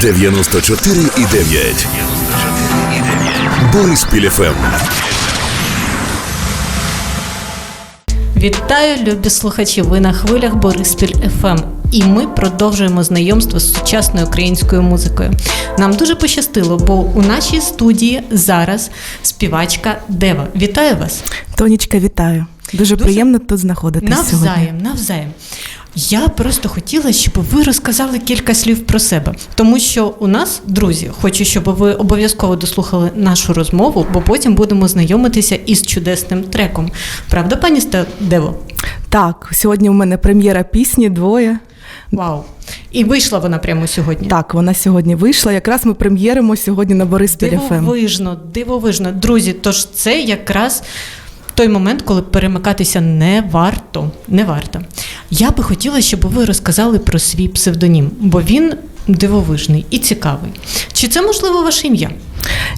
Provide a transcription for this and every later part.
94,9. Бориспіль ФМ. Вітаю, любі слухачі! Ви на хвилях Бориспіль ФМ. І ми продовжуємо знайомство з сучасною українською музикою. Нам дуже пощастило, бо у нашій студії зараз співачка Дева. Вітаю вас! Тонічка, вітаю. Дуже, Дуже приємно тут знаходитись сьогодні. Навзаєм, навзаєм. Я просто хотіла, щоб ви розказали кілька слів про себе, тому що у нас, друзі, хочу, щоб ви обов'язково дослухали нашу розмову, бо потім будемо знайомитися із чудесним треком. Правда, пані Сте- Дево? Так, сьогодні у мене прем'єра пісні двоє. Вау! І вийшла вона прямо сьогодні. Так, вона сьогодні вийшла. Якраз ми прем'єримо сьогодні на ФМ. Дивовижно, дивовижно. Друзі, тож це якраз той момент, коли перемикатися не варто. Не варто. Я би хотіла, щоб ви розказали про свій псевдонім, бо він дивовижний і цікавий. Чи це можливо ваше ім'я?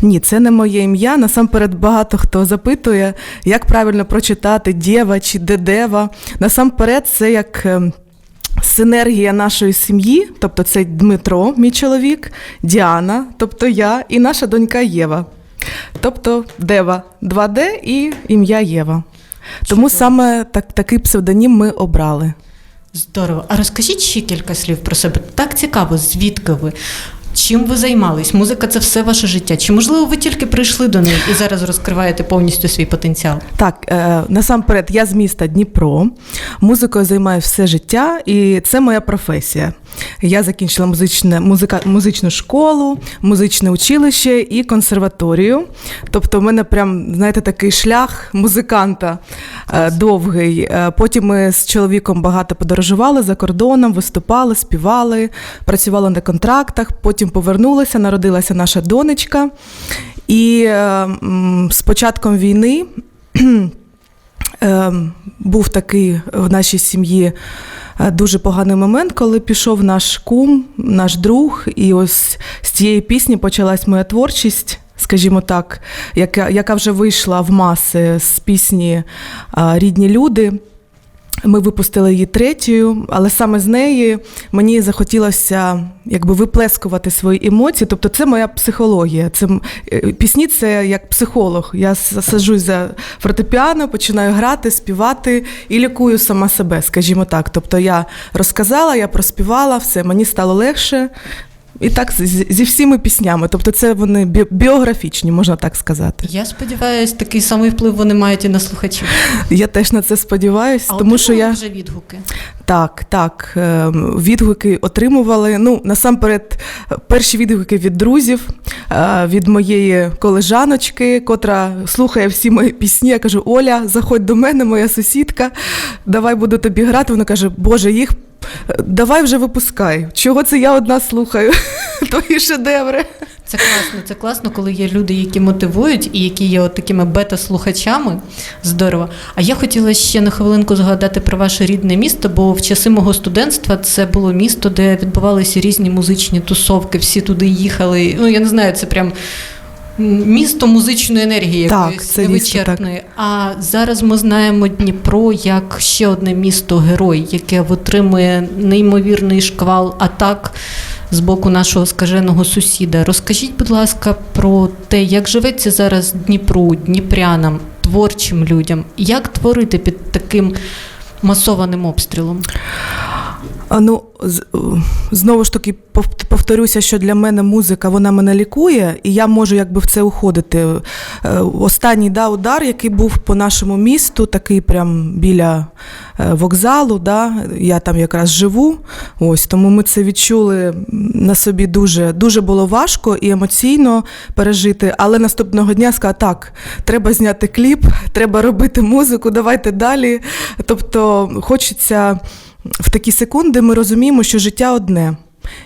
Ні, це не моє ім'я. Насамперед багато хто запитує, як правильно прочитати Дєва чи Дедева. Насамперед, це як. ем, Синергія нашої сім'ї, тобто це Дмитро, мій чоловік, Діана, тобто я, і наша донька Єва. Тобто Дева 2D і ім'я Єва. Тому саме так, такий псевдонім ми обрали. Здорово. А розкажіть ще кілька слів про себе. Так цікаво, звідки ви? Чим ви займались? Музика це все ваше життя. Чи можливо ви тільки прийшли до неї і зараз розкриваєте повністю свій потенціал? Так, е, насамперед, я з міста Дніпро. Музикою займаюся все життя, і це моя професія. Я закінчила музичне, музика, музичну школу, музичне училище і консерваторію. Тобто, в мене прям, знаєте, такий шлях музиканта е, довгий. Е, Потім ми з чоловіком багато подорожували за кордоном, виступали, співали, працювали на контрактах. Потім повернулися, народилася наша донечка. І е, з початком війни був такий в нашій сім'ї е, дуже поганий момент, коли пішов наш кум, наш друг, і ось з цієї пісні почалась моя творчість. Скажімо так, яка, яка вже вийшла в маси з пісні е, Рідні люди. Ми випустили її третьою, але саме з неї мені захотілося якби виплескувати свої емоції. Тобто, це моя психологія. Це е, пісні це як психолог. Я с- саджусь за фортепіано, починаю грати, співати і лікую сама себе, скажімо так. Тобто я розказала, я проспівала, все, мені стало легше. І так зі всіми піснями. Тобто, це вони бі- біографічні, можна так сказати. Я сподіваюся, такий самий вплив вони мають і на слухачів. Я теж на це сподіваюся, А тому що я. вже відгуки. Так, так. е, Відгуки отримували. Ну, насамперед, перші відгуки від друзів, е, від моєї колежаночки, котра слухає всі мої пісні. Я кажу: Оля, заходь до мене, моя сусідка, давай буду тобі грати. Вона каже, Боже, їх. Давай вже випускай. Чого це я одна слухаю? Твої шедеври. Це класно, це класно, коли є люди, які мотивують і які є от такими бета-слухачами. Здорово. А я хотіла ще на хвилинку згадати про ваше рідне місто, бо в часи мого студентства це було місто, де відбувалися різні музичні тусовки, всі туди їхали. Ну, я не знаю, це прям. Місто музичної енергії Так, якоїсь це невичерпної. А зараз ми знаємо Дніпро як ще одне місто герой, яке витримує неймовірний шквал атак з боку нашого скаженого сусіда. Розкажіть, будь ласка, про те, як живеться зараз Дніпру, дніпрянам, творчим людям, як творити під таким масованим обстрілом? Ну, е, знову ж таки, повторюся, що для мене музика вона мене лікує, і я можу якби в це уходити. Е, Останній да, удар, який був по нашому місту, такий прям біля е, вокзалу, да, я там якраз живу. Ось тому ми це відчули на собі дуже, дуже було важко і емоційно пережити. Але наступного дня сказала, так, треба зняти кліп, треба робити музику, давайте далі. Тобто хочеться в такі секунди ми розуміємо, що життя одне.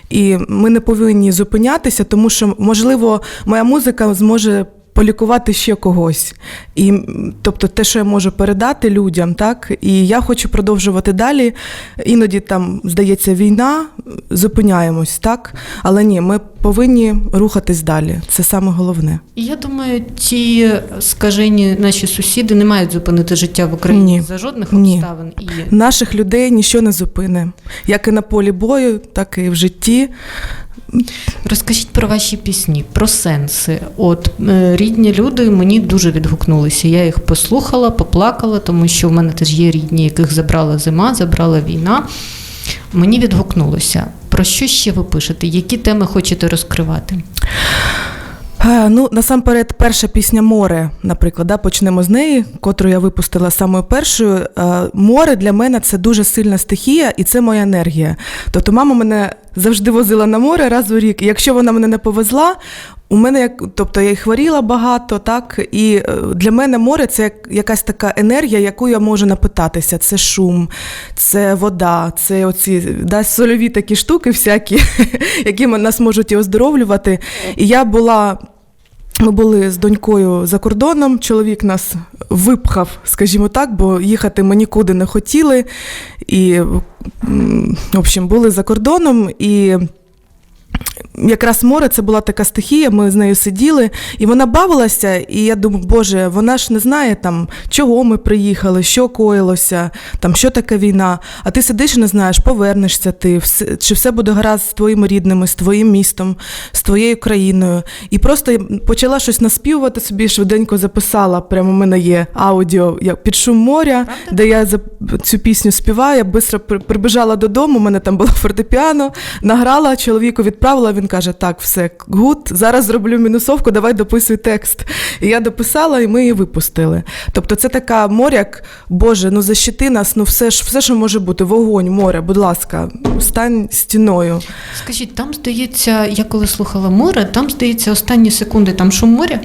І ми не повинні зупинятися, тому що, можливо, моя музика зможе полікувати ще когось. І, тобто, те, що я можу передати людям, так, і я хочу продовжувати далі. Іноді там, здається, війна, зупиняємось, так? Але ні, ми повинні рухатись далі. Це саме головне. Я думаю, ті скажені наші сусіди не мають зупинити життя в Україні Ні. за жодних Ні. обставин. І Наших людей нічого не зупине. Як і на полі бою, так і в житті. Розкажіть про ваші пісні, про сенси. От е, рідні люди мені дуже відгукнулися. Я їх послухала, поплакала, тому що в мене теж є рідні, яких забрала зима, забрала війна. Мені відгукнулося. Про що ще ви пишете? Які теми хочете розкривати? Е, Ну, насамперед, перша пісня Море, наприклад, да, почнемо з неї, котру я випустила самою першою. Е, Море для мене це дуже сильна стихія, і це моя енергія. Тобто, мама мене завжди возила на море раз у рік. І якщо вона мене не повезла, у мене як, тобто я й хворіла багато, так і е, для мене море це як, якась така енергія, яку я можу напитатися. Це шум, це вода, це оці да, сольові такі штуки, всякі, які нас можуть і оздоровлювати. І я була. Ми були з донькою за кордоном. Чоловік нас випхав, скажімо так, бо їхати ми нікуди не хотіли. І, в общем, були за кордоном і. Якраз море це була така стихія, ми з нею сиділи, і вона бавилася, і я думаю, Боже, вона ж не знає там, чого ми приїхали, що коїлося, там, що таке війна. А ти сидиш і не знаєш, повернешся ти, чи все буде гаразд з твоїми рідними, з твоїм містом, з твоєю країною. І просто почала щось наспівувати собі, швиденько записала. Прямо в мене є аудіо як під шум моря, де я за цю пісню співаю. Я швидко прибіжала додому, у мене там було фортепіано, награла, чоловіку відправила. Він каже: Так, все, гуд, зараз зроблю мінусовку, давай дописуй текст. І я дописала, і ми її випустили. Тобто, це така моряк, Боже, ну защити нас, ну все ж, все, що може бути, вогонь, море, будь ласка, стань стіною. Скажіть, там здається, я коли слухала море, там здається останні секунди, там шум моря.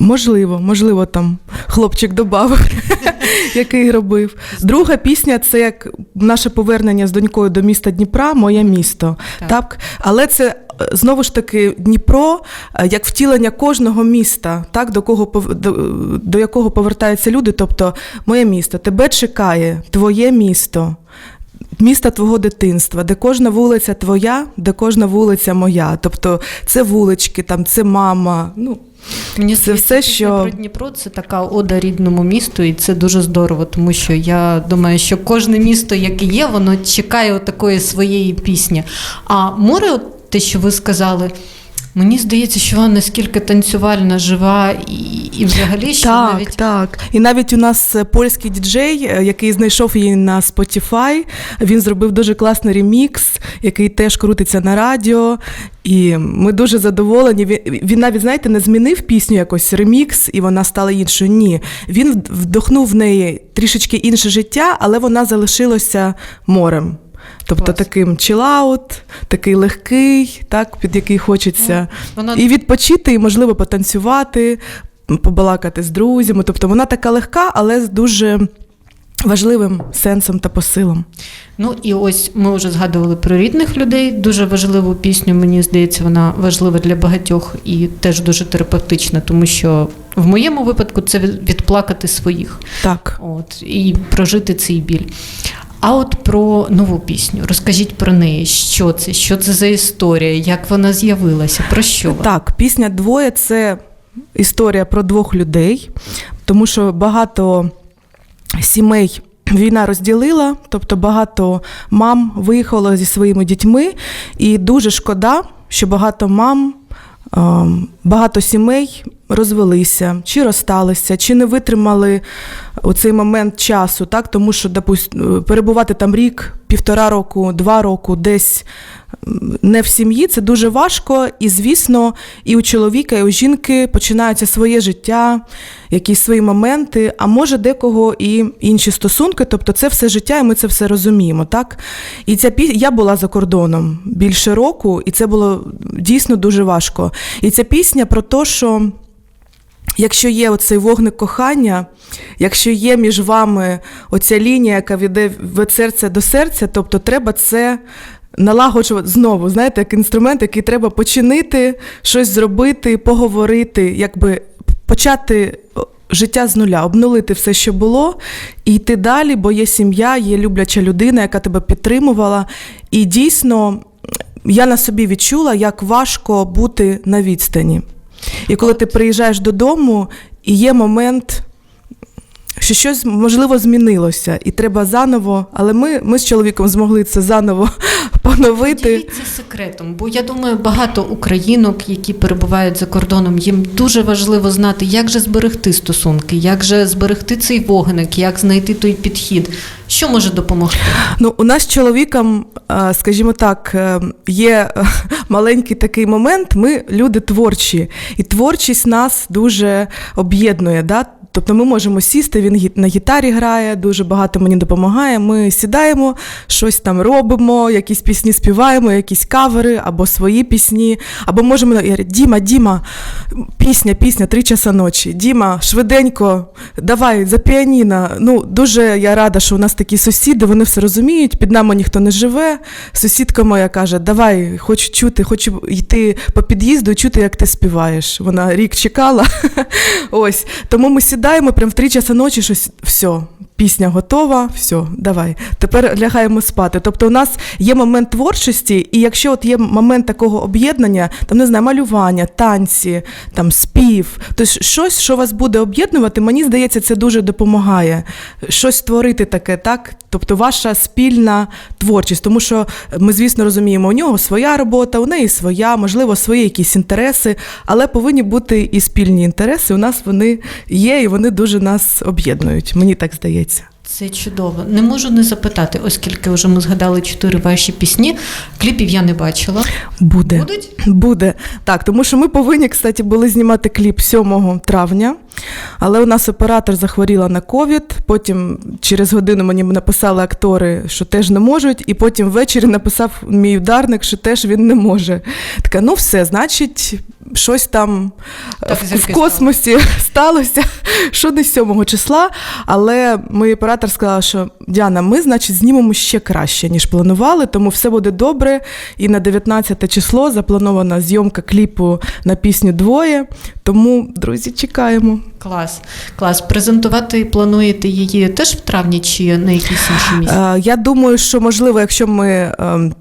Можливо, можливо, там хлопчик додав, який робив. Друга пісня це як наше повернення з донькою до міста Дніпра, моє місто. Так. Так. Але це знову ж таки Дніпро е, як втілення кожного міста, так, до, кого, до, до якого повертаються люди. Тобто, моє місто, тебе чекає, твоє місто. Міста твого дитинства, де кожна вулиця твоя, де кожна вулиця моя. Тобто це вулички, там це мама. Ну, Мені Це все, що- про Дніпро це така ода рідному місту, і це дуже здорово, тому що я думаю, що кожне місто, яке є, воно чекає такої своєї пісні. А море, те, що ви сказали. Мені здається, що вона наскільки танцювальна, жива і, і взагалі що так, навіть так. І навіть у нас е, польський діджей, е, який знайшов її на Spotify, він зробив дуже класний ремікс, який теж крутиться на радіо. І ми дуже задоволені. Він, він навіть, знаєте, не змінив пісню якось ремікс, і вона стала іншою. Ні. Він вдохнув в неї трішечки інше життя, але вона залишилася морем. Тобто Клас. таким чилаут, такий легкий, так, під який хочеться вона і відпочити, і можливо потанцювати, побалакати з друзями. Тобто вона така легка, але з дуже важливим сенсом та посилом. Ну і ось ми вже згадували про рідних людей. Дуже важливу пісню, мені здається, вона важлива для багатьох і теж дуже терапевтична, тому що в моєму випадку це відплакати своїх. Так. От і прожити цей біль. А от про нову пісню. Розкажіть про неї, що це, що це за історія, як вона з'явилася, про що? Так, пісня Двоє це історія про двох людей, тому що багато сімей. Війна розділила, тобто багато мам виїхало зі своїми дітьми, і дуже шкода, що багато мам, багато сімей розвелися, чи розсталися, чи не витримали у цей момент часу, так? Тому що допуст, перебувати там рік, півтора року, два року, десь не в сім'ї, це дуже важко. І, звісно, і у чоловіка, і у жінки починаються своє життя, якісь свої моменти, а може декого і інші стосунки. Тобто це все життя, і ми це все розуміємо. Так? І ця пі... я була за кордоном більше року, і це було дійсно дуже важко. І ця пісня про те, що. Якщо є оцей вогник кохання, якщо є між вами оця лінія, яка веде від серця до серця, тобто треба це налагоджувати знову, знаєте, як інструмент, який треба починити, щось зробити, поговорити, якби почати життя з нуля, обнулити все, що було, і йти далі, бо є сім'я, є любляча людина, яка тебе підтримувала. І дійсно я на собі відчула, як важко бути на відстані. І коли ти приїжджаєш додому, і є момент, що щось можливо змінилося, і треба заново. Але ми, ми з чоловіком змогли це заново поновити. Діліться секретом, бо я думаю, багато українок, які перебувають за кордоном, їм дуже важливо знати, як же зберегти стосунки, як же зберегти цей вогник, як знайти той підхід. Що може допомогти? Ну, у нас з чоловіком, скажімо так, е, є е, маленький такий момент. Ми люди творчі, і творчість нас дуже об'єднує. Да? Тобто ми можемо сісти, він на гітарі грає, дуже багато мені допомагає. Ми сідаємо, щось там робимо, якісь пісні співаємо, якісь кавери або свої пісні. Або можемо Діма, Діма, пісня, пісня, три часа ночі. Діма, швиденько, давай за піаніно. Ну, дуже я рада, що у нас такі сусіди, вони все розуміють, під нами ніхто не живе. Сусідка моя каже: Давай, хочу чути, хочу йти по під'їзду чути, як ти співаєш. Вона рік чекала. Ось. Тому ми сідаємо прям в три часа ночі, щось все. Пісня готова, все, давай. Тепер лягаємо спати. Тобто, у нас є момент творчості, і якщо от є момент такого об'єднання, там не знаю, малювання, танці, там спів, то щось, що вас буде об'єднувати, мені здається, це дуже допомагає. Щось створити таке, так? Тобто ваша спільна творчість, тому що ми, звісно, розуміємо, у нього своя робота, у неї своя, можливо, свої якісь інтереси, але повинні бути і спільні інтереси. У нас вони є, і вони дуже нас об'єднують. Мені так здається. Це чудово. Не можу не запитати, оскільки вже ми згадали чотири ваші пісні. Кліпів я не бачила. Буде. Будуть? Буде. Так, тому що ми повинні, кстати, були знімати кліп 7 травня, але у нас оператор захворіла на ковід. Потім через годину мені написали актори, що теж не можуть, і потім ввечері написав мій ударник, що теж він не може. Така, ну все, значить, щось там Так, в, в космосі сталося, що не 7 числа. Але мій оператор сказав, що Діана, ми, значить, знімемо ще краще, ніж планували, тому все буде добре. І на 19 число запланована зйомка кліпу на пісню Двоє. Тому, друзі, чекаємо. Клас. Клас. Презентувати плануєте її теж в травні чи на якійсь іншій місці? Е, Я думаю, що можливо, якщо ми. ем,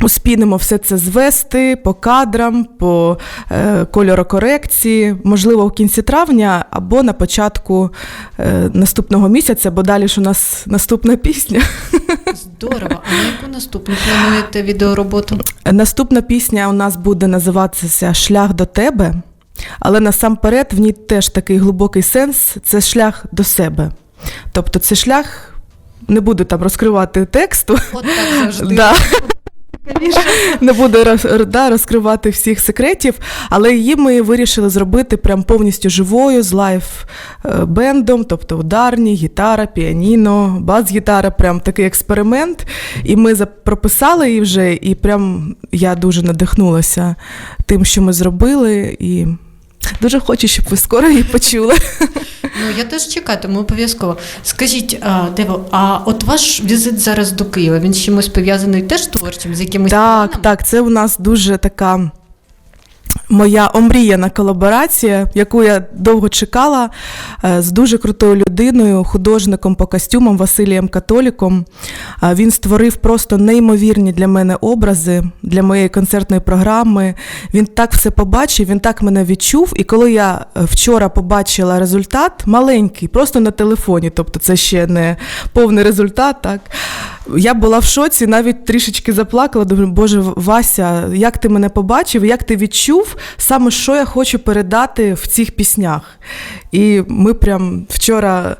Успінемо все це звести по кадрам, по е, кольорокорекції, можливо, в кінці травня або на початку е, наступного місяця, бо далі ж у нас наступна пісня. Здорово. А на яку наступну плануєте відеороботу? Наступна пісня у нас буде називатися Шлях до тебе, але насамперед в ній теж такий глибокий сенс це шлях до себе. Тобто це шлях, не буду там розкривати тексту. От так завжди. Да. Не буду роз- да, розкривати всіх секретів, але її ми вирішили зробити прям повністю живою з лайф-бендом, тобто ударні, гітара, піаніно, бас-гітара, прям такий експеримент. І ми прописали її вже, і прям я дуже надихнулася тим, що ми зробили. І дуже хочу, щоб ви скоро її почули. Ну я теж чекатиму обов'язково. Скажіть, Дево, а от ваш візит зараз до Києва, він з чимось пов'язаний теж творчим, з якимось Так, планом? так, це у нас дуже така. Моя омріяна колаборація, яку я довго чекала е, з дуже крутою людиною, художником по костюмам Василієм Католіком. Е, Він створив просто неймовірні для мене образи для моєї концертної програми. Він так все побачив, він так мене відчув. І коли я е, вчора побачила результат, маленький, просто на телефоні, тобто це ще не повний результат, так. Я була в шоці, навіть трішечки заплакала. Думаю, Боже, Вася, як ти мене побачив, як ти відчув саме, що я хочу передати в цих піснях. І ми прям вчора.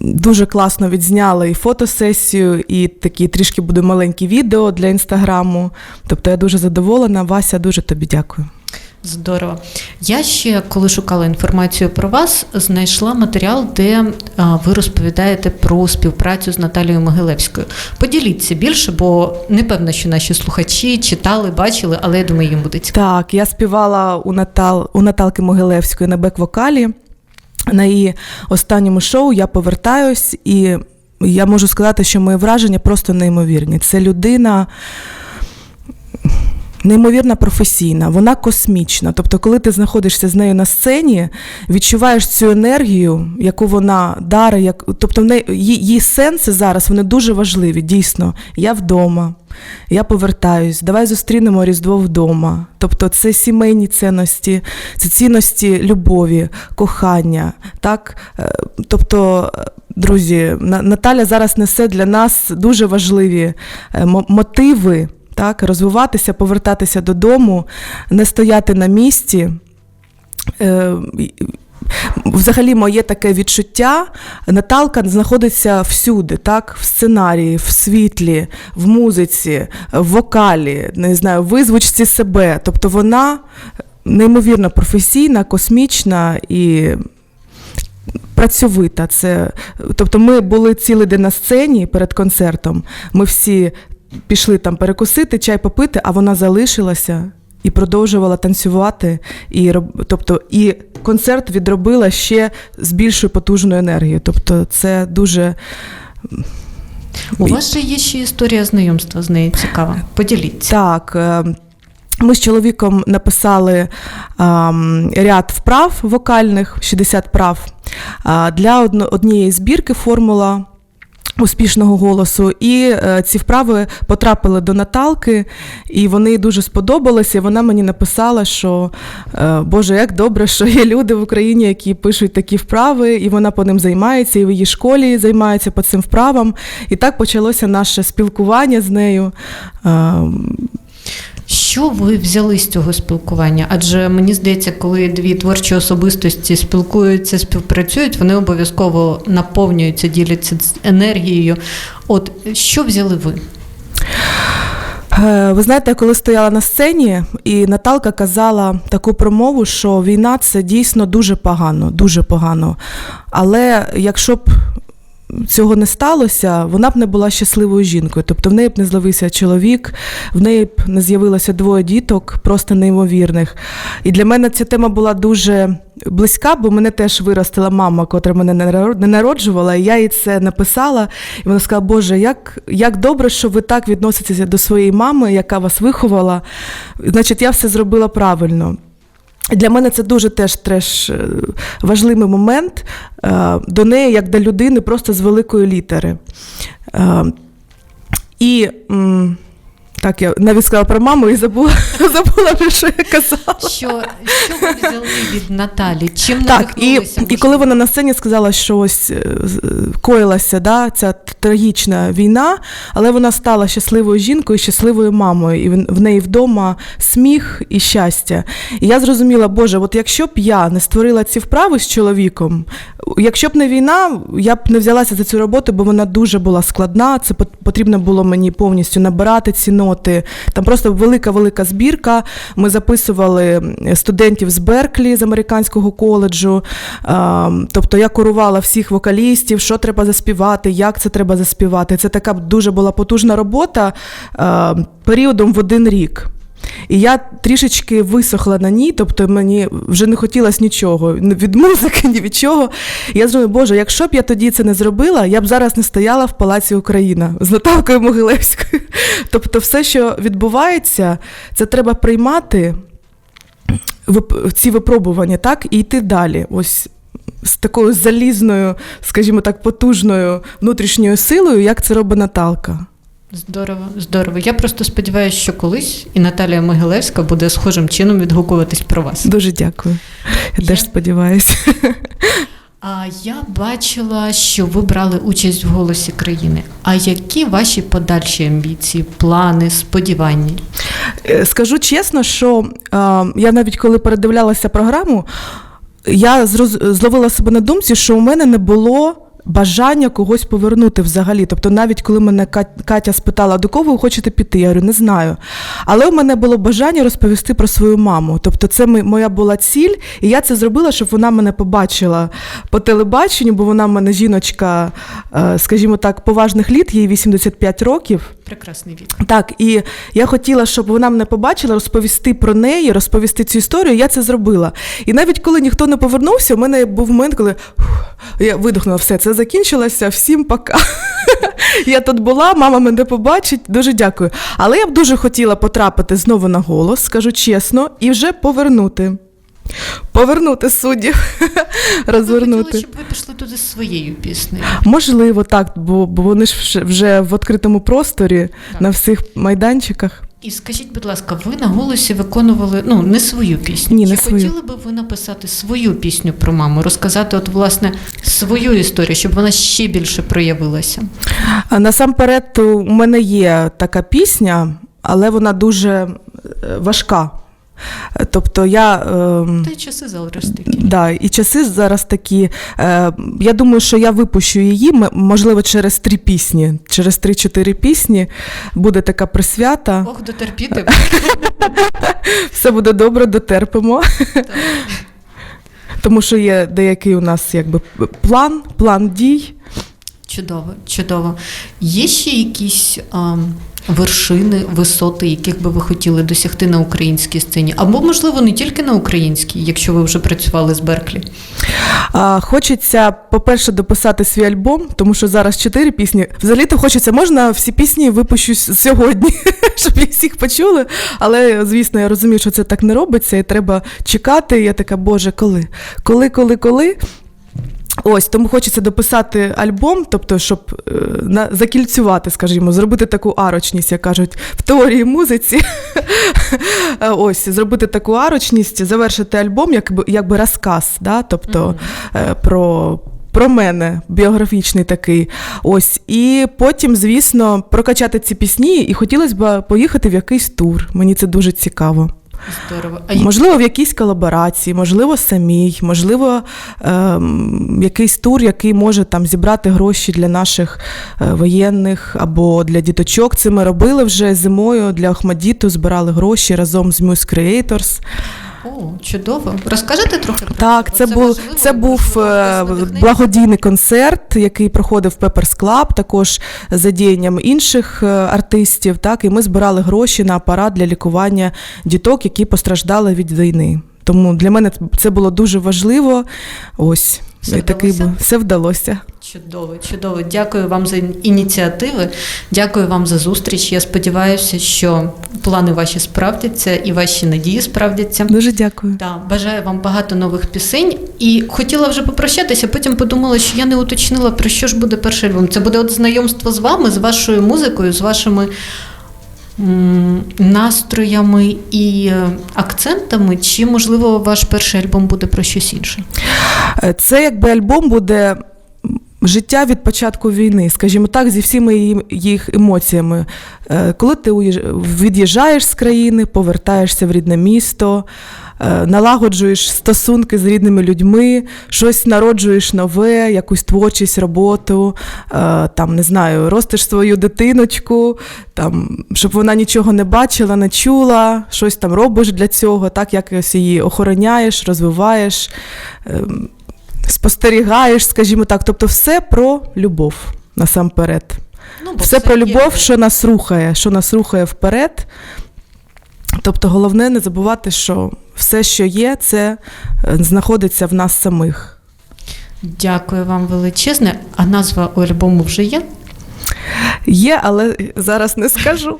Дуже класно відзняли і фотосесію, і такі трішки буде маленькі відео для інстаграму. Тобто я дуже задоволена. Вася, дуже тобі дякую. Здорово. Я ще, коли шукала інформацію про вас, знайшла матеріал, де ви розповідаєте про співпрацю з Наталією Могилевською. Поділіться більше, бо не певна, що наші слухачі читали, бачили, але я думаю, їм буде цікаво. Так, я співала у, Натал, у Наталки Могилевської на бек-вокалі. На її останньому шоу я повертаюсь, і я можу сказати, що мої враження просто неймовірні. Це людина. Неймовірно професійна, вона космічна. Тобто, коли ти знаходишся з нею на сцені, відчуваєш цю енергію, яку вона дарить, як тобто в неї її, сенси зараз вони дуже важливі. Дійсно, я вдома. Я повертаюсь, давай зустрінемо Різдво вдома. Тобто це сімейні цінності, це цінності любові, кохання. Так? Е, Тобто, друзі, Наталя зараз несе для нас дуже важливі е, мотиви так? розвиватися, повертатися додому, не стояти на місці. Е, Взагалі, моє таке відчуття, Наталка знаходиться всюди, так? в сценарії, в світлі, в музиці, в вокалі, не знаю, в визвучці себе. Тобто вона неймовірно професійна, космічна і працьовита. Це, тобто ми були цілий день на сцені перед концертом. Ми всі пішли там перекусити, чай попити, а вона залишилася і продовжувала танцювати. І, тобто, і концерт відробила ще з більшою потужною енергією. Тобто, це дуже. У вас же є ще історія знайомства з нею цікава. Поділіться. Так. е, Ми з чоловіком написали ем, ряд вправ вокальних, 60 прав для однієї збірки формула. Успішного голосу, і е, ці вправи потрапили до Наталки, і вони дуже сподобалися. Вона мені написала, що е, Боже, як добре, що є люди в Україні, які пишуть такі вправи, і вона по ним займається, і в її школі займається по цим вправам. І так почалося наше спілкування з нею. Ем, Що ви взяли з цього спілкування? Адже мені здається, коли дві творчі особистості спілкуються, співпрацюють, вони обов'язково наповнюються, діляться енергією. От що взяли ви? Е, Ви знаєте, я коли стояла на сцені, і Наталка казала таку промову, що війна це дійсно дуже погано, дуже погано. Але якщо б цього не сталося, вона б не була щасливою жінкою. Тобто в неї б не з'явився чоловік, в неї б не з'явилося двоє діток, просто неймовірних. І для мене ця тема була дуже близька, бо мене теж виростила мама, котра мене не народжувала, і я їй це написала. І вона сказала: Боже, як, як добре, що ви так відноситеся до своєї мами, яка вас виховала. Значить, я все зробила правильно. Для мене це дуже теж треш е, важливий момент е, до неї, як до людини, просто з великої літери. Е, І так, я навіть сказала про маму і забула, забула про що я казала. Що, що ви взяли від Наталі? Чим Так, і, і коли вона на сцені сказала, що ось е, е, коїлася да, ця трагічна війна, але вона стала щасливою жінкою, щасливою мамою, і в неї вдома сміх і щастя. І я зрозуміла, Боже, от якщо б я не створила ці вправи з чоловіком, якщо б не війна, я б не взялася за цю роботу, бо вона дуже була складна. Це пот- потрібно було мені повністю набирати ці ноти. Там просто велика велика збірка. Ми записували студентів з Берклі з американського коледжу. Тобто я курувала всіх вокалістів, що треба заспівати, як це треба заспівати. Це така дуже була потужна робота періодом в один рік. І я трішечки висохла на ній, тобто мені вже не хотілося нічого ні від музики, ні від чого. Я зрозуміла, Боже, якщо б я тоді це не зробила, я б зараз не стояла в Палаці Україна з Наталкою Могилевською. Тобто, все, що відбувається, це треба приймати ці випробування, так, і йти далі. Ось з такою залізною, скажімо так, потужною внутрішньою силою, як це робить Наталка. Здорово, здорово. Я просто сподіваюся, що колись і Наталія Могилевська буде схожим чином відгукуватись про вас. Дуже дякую. Я, Я- теж сподіваюся. А я бачила, що ви брали участь в голосі країни. А які ваші подальші амбіції, плани, сподівання? Е, Скажу чесно, що е, я навіть коли передивлялася програму, я зловила себе на думці, що у мене не було. Бажання когось повернути взагалі. Тобто, навіть коли мене Катя спитала, до кого ви хочете піти, я говорю, не знаю. Але у мене було бажання розповісти про свою маму. Тобто, це моя була ціль, і я це зробила, щоб вона мене побачила по телебаченню, бо вона в мене жіночка, е, скажімо так, поважних літ, їй 85 років. Прекрасний вік. Так, і я хотіла, щоб вона мене побачила, розповісти про неї, розповісти цю історію. Я це зробила. І навіть коли ніхто не повернувся, у мене був момент, коли я видихнула все, це закінчилася. Всім пока. Я тут була, мама мене побачить. Дуже дякую. Але я б дуже хотіла потрапити знову на голос, скажу чесно, і вже повернути. Повернути суддів, розвернути. хотіли, щоб ви пішли туди з своєю піснею. Можливо, так, бо, бо вони ж вже- вже в відкритому просторі Так. на всіх майданчиках. І скажіть, будь ласка, ви на голосі виконували ну не свою пісню. Ні, не Чи свою. хотіли би ви написати свою пісню про маму, розказати, от власне свою історію, щоб вона ще більше проявилася? Насамперед, у мене є така пісня, але вона дуже е, важка. Е, Тобто я. ем, Та й часи зараз такі. Да, і часи зараз такі. Е, я думаю, що я випущу її, можливо, через три пісні. Через три-чотири пісні буде така присвята. Ох, дотерпіти. Все буде добре, дотерпимо. Так. Тому що є деякий у нас якби план, план дій. Чудово, чудово. Є ще якісь а, вершини, висоти, яких би ви хотіли досягти на українській сцені? Або, можливо, не тільки на українській, якщо ви вже працювали з Берклі. Хочеться, по-перше, дописати свій альбом, тому що зараз чотири пісні. Взагалі-то хочеться, можна всі пісні випущу сьогодні, щоб їх всіх почули. Але, звісно, я розумію, що це так не робиться, і треба чекати. Я така, Боже, коли? Коли, коли, коли? Ось тому хочеться дописати альбом, тобто, щоб е, на, закільцювати, скажімо, зробити таку арочність, як кажуть, в теорії музиці. Ось зробити таку арочність, завершити альбом, якби якби розказ, да? тобто е, про. Про мене біографічний такий. Ось. І потім, звісно, прокачати ці пісні, і хотілося б поїхати в якийсь тур. Мені це дуже цікаво. Здорово. А Можливо, в якійсь колаборації, можливо, самій, можливо, ем, якийсь тур, який може там зібрати гроші для наших е, воєнних або для діточок. Це ми робили вже зимою для Охмадіту, збирали гроші разом з Muse Creators. О, чудово. Розкажете трохи про Так, Це, це був важливо, це був е, благодійний концерт, який проходив Пеперс Peppers Club, також за задіянням інших е, артистів. Так, і ми збирали гроші на апарат для лікування діток, які постраждали від війни. Тому для мене це було дуже важливо. Ось Все такий був все вдалося. Чудово, чудово. Дякую вам за ініціативи. Дякую вам за зустріч. Я сподіваюся, що плани ваші справдяться і ваші надії справдяться. Дуже дякую. Да, бажаю вам багато нових пісень. І хотіла вже попрощатися, потім подумала, що я не уточнила, про що ж буде перший альбом. Це буде от знайомство з вами, з вашою музикою, з вашими настроями і акцентами, чи, можливо, ваш перший альбом буде про щось інше? Е, Це якби альбом буде життя від початку війни, скажімо так, зі всіми їх емоціями. Е, Коли ти від'їжджаєш з країни, повертаєшся в рідне місто, е, налагоджуєш стосунки з рідними людьми, щось народжуєш нове, якусь творчість, роботу, е, там не знаю, ростиш свою дитиночку, там, щоб вона нічого не бачила, не чула, щось там робиш для цього, так якось її охороняєш, розвиваєш. Спостерігаєш, скажімо так, тобто все про любов насамперед. Ну, бо Все про є- любов, що нас рухає, що нас рухає вперед. Тобто, головне не забувати, що все, що є, це е, знаходиться в нас самих. Дякую вам величезне. А назва у альбому вже є? Є, але зараз не скажу.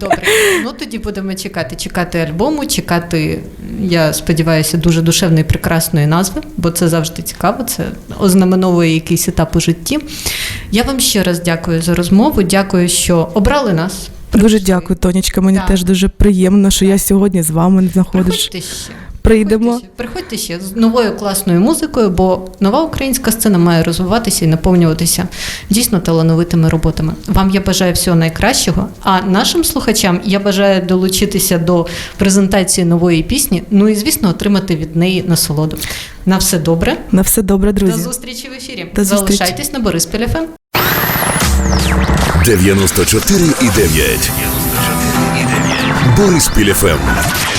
Добре. Ну тоді будемо чекати. Чекати альбому, чекати, я сподіваюся, дуже душевної, прекрасної назви, бо це завжди цікаво, це ознаменовує якийсь етап у житті. Я вам ще раз дякую за розмову. Дякую, що обрали нас. Дуже дякую, Тонечка. Мені Так. теж дуже приємно, що я сьогодні з вами знаходжусь. Приходьте ще. Прийдемо. Приходьте ще, приходьте ще з новою класною музикою, бо нова українська сцена має розвиватися і наповнюватися дійсно талановитими роботами. Вам я бажаю всього найкращого. А нашим слухачам я бажаю долучитися до презентації нової пісні. Ну і звісно, отримати від неї насолоду. На все добре. На все добре, До друзі. зустрічі в ефірі. До зустрічі. Залишайтесь на Бориспіль ФМ. 94,9. Бориспіль ФМ.